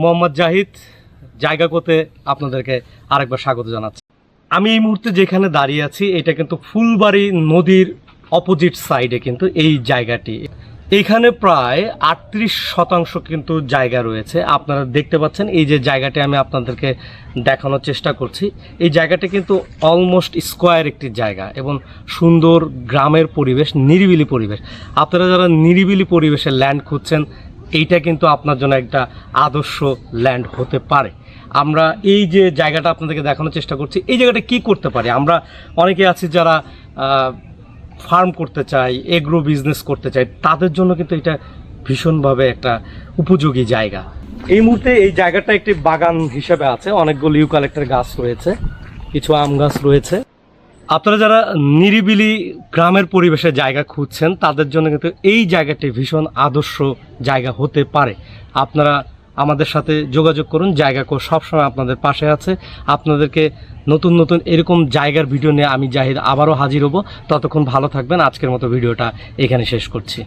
মোহাম্মদ জাহিদ। জায়গা করতে আপনাদেরকে আরেকবার স্বাগত জানাচ্ছি। আমি এই মুহূর্তে যেখানে দাঁড়িয়ে আছি, এটা কিন্তু ফুলবাড়ি নদীর অপোজিট সাইডে কিন্তু এই জায়গাটি। এখানে প্রায় আটত্রিশ শতাংশ কিন্তু জায়গা রয়েছে। আপনারা দেখতে পাচ্ছেন, এই যে জায়গাটি আমি আপনাদেরকে দেখানোর চেষ্টা করছি। এই জায়গাটি কিন্তু অলমোস্ট স্কোয়ার একটি জায়গা এবং সুন্দর গ্রামের পরিবেশ, নিরিবিলি পরিবেশ। আপনারা যারা নিরিবিলি পরিবেশে ল্যান্ড খুঁজছেন এইটা কিন্তু আপনার জন্য একটা আদর্শ ল্যান্ড হতে পারে। আমরা এই যে জায়গাটা আপনাদেরকে দেখানোর চেষ্টা করছি, এই জায়গাটা কি করতে পারি? আমরা অনেকে আছি যারা ফার্ম করতে চাই এগ্রো বিজনেস করতে চাই, তাদের জন্য কিন্তু এটা ভীষণভাবে একটা উপযোগী জায়গা। এই মুহূর্তে এই জায়গাটা একটি বাগান হিসেবে আছে, অনেকগুলো ইউকালেক্টার গাছ রয়েছে, কিছু আম গাছ রয়েছে। আপনারা যারা নিরিবিলি গ্রামের পরিবেশে জায়গা খুঁজছেন, তাদের জন্য কিন্তু এই জায়গাটি ভীষণ আদর্শ জায়গা হতে পারে। আপনারা আমাদের সাথে যোগাযোগ করুন, জায়গা কো সবসময় আপনাদের পাশে আছে। আপনাদেরকে নতুন নতুন এরকম জায়গার ভিডিও নিয়ে আমি জাহিদ আবারও হাজির হব। ততক্ষণ ভালো থাকবেন। আজকের মতো ভিডিওটা এখানে শেষ করছি।